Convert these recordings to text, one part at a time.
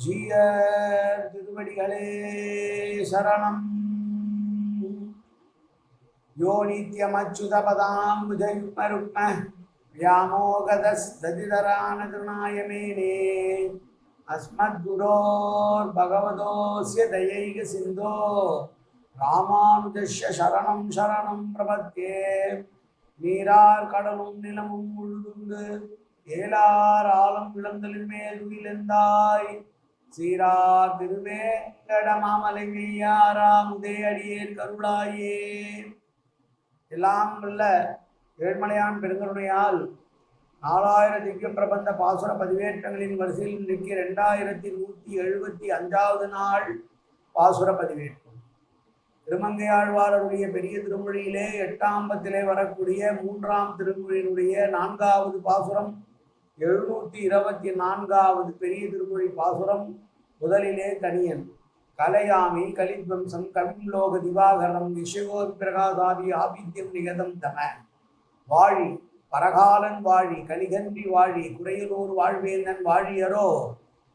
ஜீயர் திருவடிகளே சரணம் யோ நித்யமச்சுதபதாம் புஜயுக்மருக்ம व्यामोगदस्तदितरानतृणाय मेने अस्मद्गुरोर्भगवतोऽस्य दयैकसिन्धो ராமானுஜஸ்ய சரணம் சரணம் பிரபத்தே நீரார் கடலும் நிலமும் முழுதுண்டு ஏலார் ஆலம் விளந்தலின் மேல் உயிலெந்தாய் சீரா திருவேங்கட மாமலை உதயடியேர் கருளாயே. எல்லாம் உள்ள ஏழ்மலையான் பெருங்கருணையால் நாலாயிரம் திவ்ய பிரபந்த பாசுர பதிவேற்றங்களின் வரிசையில் இன்றைக்கு ரெண்டாயிரத்தி நூற்றி எழுபத்தி அஞ்சாவது நாள் பாசுர பதிவேற்றம். திருமங்கையாழ்வாரருடைய பெரிய திருமொழியிலே எட்டாம்பத்திலே வரக்கூடிய மூன்றாம் திருமொழியினுடைய நான்காவது பாசுரம் எழுநூற்றி இருபத்தி நான்காவது பெரிய திருமொழி பாசுரம் முதலிலே தனியன். கலையாமி கலித்வம்சம் கவிம்லோக திவாகரம் விஷயோர் பிரகாதாதி ஆபித்யம் நிகதம் தம. வாழி பரகாலன் வாழி கலிகன்றி வாழி குறையலூர் வாழ்வேந்தன் வாழியரோ.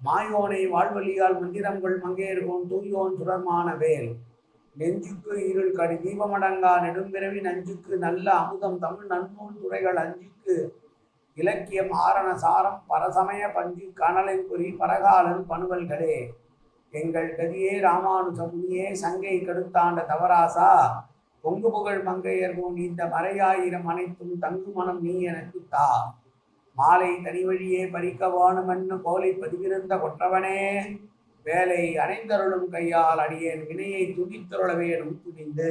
மாயோனை வாழ்வழியால் மந்திரங்கள் மங்கையர்கோன் தூயோன் சுரமான வேல். நெஞ்சுக்கு இருள் கடி தீபமடங்கா நெடும்பிறவி நஞ்சுக்கு நல்ல அமுதம் தமிழ் நன்னூல் துறைகள் அஞ்சுக்கு. இலக்கியம் ஆரண சாரம் பரசமய பஞ்சு கனலைக்குறி பரகாலன் பணுவல்களே. எங்கள் கதியே ராமானுஜமுனியே சங்கை கடுத்தாண்ட தவராசா. பொங்கு புகழ் மங்கையர்கோன் இந்த மறையாயிரம் அனைத்தும் தங்கு மனம் நீ எனக்கு தா. மாலை தனி வழியே பறிக்க வாணுமென்னு கோலை பதிவிருந்த கொற்றவனே. வேலை அணைந்தருளும் கையால் அடியேன் வினையை துதித்தருள துணிந்து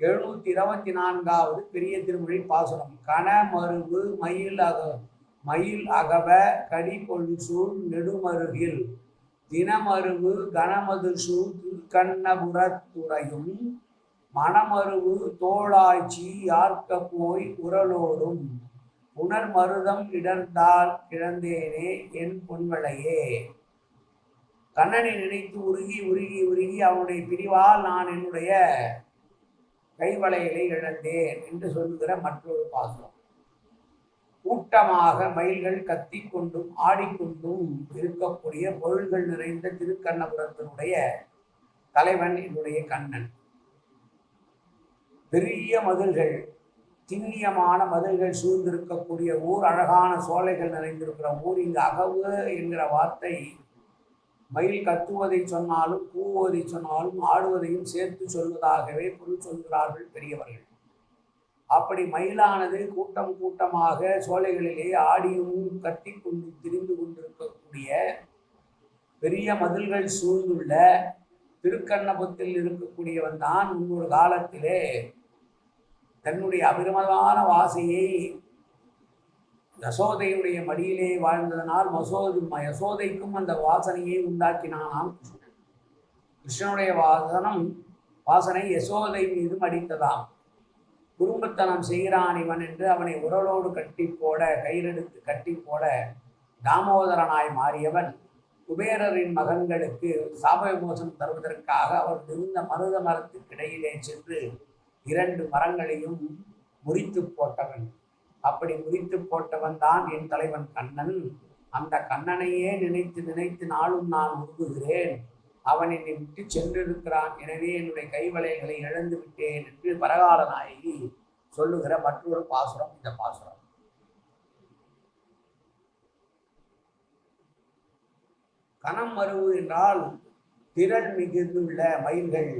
எழுநூத்தி இருபத்தி நான்காவது பெரிய திருமொழி பாசுரம். கன மருவு மயில் அக மயில் அகவ கடி பொழிசூழ் நெடுமருகில். தினமருவு கனமது சூழ் திருக்கண்ணபுரத்துறையும் மணமருவு தோளாய்ச்சி யார்க்க போய் உரலோடும். புனர்மருதம் இடர்ந்தால் கிடந்தேனே என் பொன்வளையே. கண்ணனை நினைத்து உருகி உருகி உருகி அவனுடைய பிரிவால் நான் என்னுடைய கைவளையலை இழந்தேன் என்று சொல்லுகிற மற்றொரு பாசுரம். கூட்டமாக மயில்கள் கத்தி கொண்டும் ஆடிக்கொண்டும் இருக்கக்கூடிய பொருள்கள் நிறைந்த திருக்கண்ணபுரத்தினுடைய தலைவன் என்னுடைய கண்ணன். பெரிய மதில்கள் திண்ணியமான மதில்கள் சூழ்ந்திருக்கக்கூடிய ஊர் அழகான சோலைகள் நிறைந்திருக்கிற ஊர் இங்கு அகவு என்கிற வார்த்தை மயில் கத்துவதை சொன்னாலும் கூவுவதை சொன்னாலும் ஆடுவதையும் சேர்த்து சொல்வதாகவே பொருள் சொல்கிறார்கள் பெரியவர்கள். அப்படி மயிலானது கூட்டம் கூட்டமாக சோலைகளிலே ஆடியும் கத்தி கொண்டு திரிந்து கொண்டிருக்கக்கூடிய பெரிய மதில்கள் சூழ்ந்துள்ள திருக்கண்ணபுத்தில் இருக்கக்கூடியவன் தான் முன்னொரு காலத்திலே தன்னுடைய அபிரமமான வாசையை யசோதையுடைய மடியிலே வாழ்ந்ததனால் மசோது யசோதைக்கும் அந்த வாசனையை உண்டாக்கினானாம். கிருஷ்ணன் கிருஷ்ணனுடைய வாசனம் வாசனை யசோதை மீது அடித்ததாம் குறும்புத்தனம் செய்கிறான் இவன் என்று அவனை உரலோடு கட்டி போட கயிறெடுத்து கட்டி போட தாமோதரனாய் மாறியவன் குபேரரின் மகன்களுக்கு சாப விமோசனம் தருவதற்காக அவர் இருந்த மருத மரத்துக்கிடையிலே சென்று இரண்டு மரங்களையும் முறித்து போட்டவன். அப்படி குறித்து போட்டவன் தான் என் தலைவன் கண்ணன். அந்த கண்ணனையே நினைத்து நினைத்து நாளும் நான் உருகுகிறேன் அவன் என்னை விட்டு சென்றிருக்கிறான். எனவே என்னுடைய கைவளைகளை இழந்து விட்டேன் என்று பரகால நாயகி சொல்லுகிற மற்றொரு பாசுரம் இந்த பாசுரம். கணம் மருவு என்றால் திரள் மிகுந்துள்ள மயில்கள்.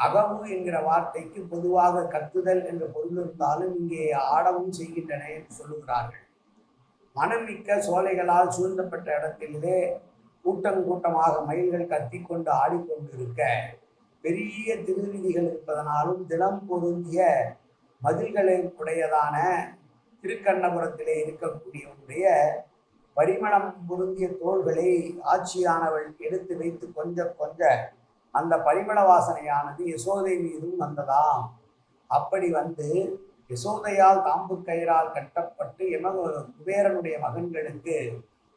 அகவு என்கிற வார்த்தைக்கு பொதுவாக கத்துதல் என்ற பொருள் இருந்தாலும் இங்கே ஆடவும் செய்கின்றன என்று சொல்லுகிறார்கள். மனமிக்க சோலைகளால் சூழ்ந்தப்பட்ட இடத்திலே கூட்டம் கூட்டமாக மயில்கள் கத்திக்கொண்டு ஆடிக்கொண்டிருக்க பெரிய திருவிதிகள் இருப்பதனாலும் தினம் பொருந்திய மதில்களை உடையதான திருக்கண்ணபுரத்திலே இருக்கக்கூடியவனுடைய பரிமளம் பொருந்திய தோள்களை ஆட்சியானவள் எடுத்து வைத்து கொஞ்சம் கொஞ்சம் அந்த பரிமள வாசனையானது யசோதை மீதும் வந்ததாம். அப்படி வந்து யசோதையால் தாம்பு கயிறால் கட்டப்பட்டு எமது குபேரனுடைய மகன்களுக்கு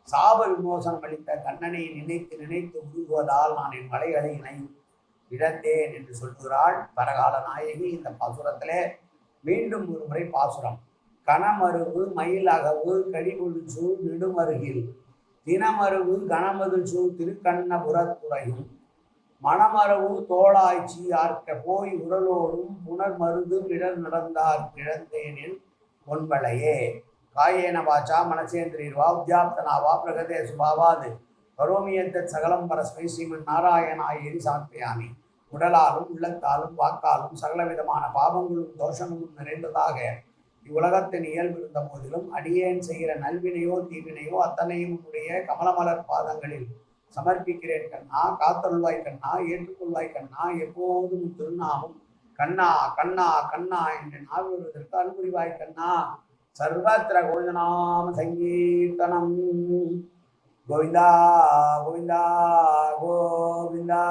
சாப விமோசனம் அளித்த கண்ணனை நினைத்து நினைத்து உருகுவதால் நான் என் மலைகளை இணை இழந்தேன் என்று சொல்கிறாள் பரகால நாயகி. இந்த பாசுரத்திலே மீண்டும் ஒரு முறை பாசுரம். கனமருவு மயில் அகவு கடிகொழு சூழ் நெடுமருகில். தினமருவு கனமது சூழ் திருக்கண்ணபுரத்துறையும் மணமரவு தோளாய்ச்சி ஆர்க்க போய் உடலோடும் புனர் மருதும் இடர் நடந்தார் கிழந்தேனில் பொன்பளையே காயேன வாச்சா மனசேந்திரீர்வா உத்தியாப்தனாவா பிரகதே சுபாவாது கரோமியத்த சகலம் பரஸ்மை ஸ்ரீமன் நாராயணாயேரி சாப்பியாமி உடலாலும் உள்ளத்தாலும் வாக்காலும் சகலவிதமான பாவங்களும் தோஷங்களும் நிறைந்ததாக இவ்வுலகத்தின் இயல்பு இருந்த போதிலும் அடியேன் செய்கிற நல்வினையோ தீவினையோ அத்தனையும் உடைய கமலமலர் பாதங்களில் சமர்ப்பிக்கிறேன் கண்ணா காத்தருள்வாய் கண்ணா ஏற்றுக்கொள்வாய் கண்ணா எப்போதும் உன் திருநாமம். கண்ணா கண்ணா கண்ணா என்று நாவிடுவதற்கு அன்புரிவாய் கண்ணா. சர்வத்திர கோவிந்தநாம சங்கீர்த்தனம். கோவிந்தா கோவிந்தா கோவிந்தா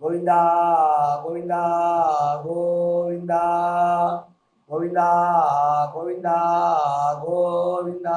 கோவிந்தா கோவிந்தா கோவிந்தா கோவிந்தா கோவிந்தா கோவிந்தா.